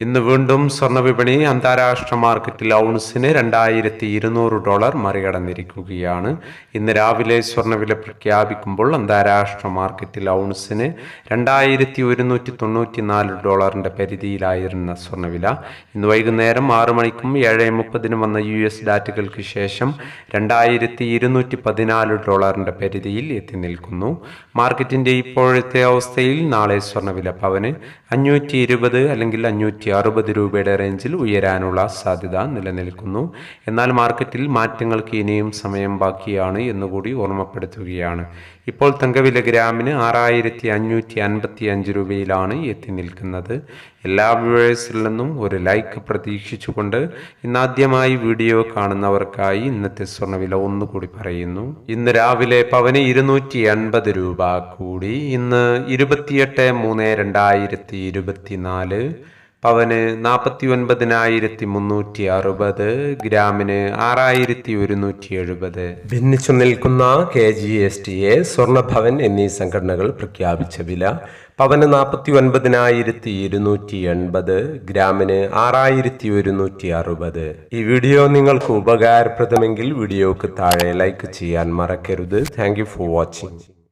ഇന്ന് വീണ്ടും സ്വർണവിപണി അന്താരാഷ്ട്ര മാർക്കറ്റിൽ ഔൺസിന് രണ്ടായിരത്തി ഇരുന്നൂറ് ഡോളർ മറികടന്നിരിക്കുകയാണ്. ഇന്ന് രാവിലെ സ്വർണവില പ്രഖ്യാപിക്കുമ്പോൾ അന്താരാഷ്ട്ര മാർക്കറ്റിൽ ഔൺസിന് രണ്ടായിരത്തി ഒരുന്നൂറ്റി തൊണ്ണൂറ്റി നാല് ഡോളറിന്റെ പരിധിയിലായിരുന്ന സ്വർണവില ഇന്ന് വൈകുന്നേരം ആറു മണിക്കും ഏഴ് മുപ്പതിനും വന്ന യു എസ് ഡാറ്റകൾക്ക് ശേഷം രണ്ടായിരത്തി ഇരുന്നൂറ്റി പതിനാല് ഡോളറിന്റെ പരിധിയിൽ എത്തി നിൽക്കുന്നു. മാർക്കറ്റിന്റെ ഇപ്പോഴത്തെ അവസ്ഥയിൽ നാളെ സ്വർണവില പവന് അഞ്ഞൂറ്റി ഇരുപത് അല്ലെങ്കിൽ അഞ്ഞൂറ്റി അറുപത് രൂപയുടെ റേഞ്ചിൽ ഉയരാനുള്ള സാധ്യത നിലനിൽക്കുന്നു. എന്നാൽ മാർക്കറ്റിൽ മാറ്റങ്ങൾക്ക് ഇനിയും സമയം ബാക്കിയാണ് എന്നുകൂടി ഓർമ്മപ്പെടുത്തുകയാണ്. ഇപ്പോൾ തങ്കവില ഗ്രാമിന് ആറായിരത്തി അഞ്ഞൂറ്റി അൻപത്തി അഞ്ച് രൂപയിലാണ് എത്തി നിൽക്കുന്നത്. എല്ലാ വ്യൂവേഴ്സിൽ നിന്നും ഒരു ലൈക്ക് പ്രതീക്ഷിച്ചുകൊണ്ട് ഇന്നാദ്യമായി വീഡിയോ കാണുന്നവർക്കായി ഇന്നത്തെ സ്വർണവില ഒന്നുകൂടി പറയുന്നു. ഇന്ന് രാവിലെ പവന് ഇരുന്നൂറ്റി എൺപത് രൂപ കൂടി. ഇന്ന് ഇരുപത്തിയെട്ട് മൂന്ന് രണ്ടായിരത്തി ഇരുപത്തിനാല് പവന് നാൽപ്പത്തി ഒൻപതിനായിരത്തി മുന്നൂറ്റി അറുപത് ഗ്രാമിന് ആറായിരത്തി ഒരുന്നൂറ്റി എഴുപത് ഭിന്നിച്ചു നിൽക്കുന്ന K G S T A Swarnabhavan എന്നീ സംഘടനകൾ പ്രഖ്യാപിച്ച വില പവന് നാൽപ്പത്തി ഒൻപതിനായിരത്തി ഇരുന്നൂറ്റി എൺപത് ഗ്രാമിന് ആറായിരത്തി ഒരുന്നൂറ്റി അറുപത് ഈ വീഡിയോ നിങ്ങൾക്ക് ഉപകാരപ്രദമെങ്കിൽ വീഡിയോക്ക് താഴെ ലൈക്ക് ചെയ്യാൻ മറക്കരുത്. Thank for watching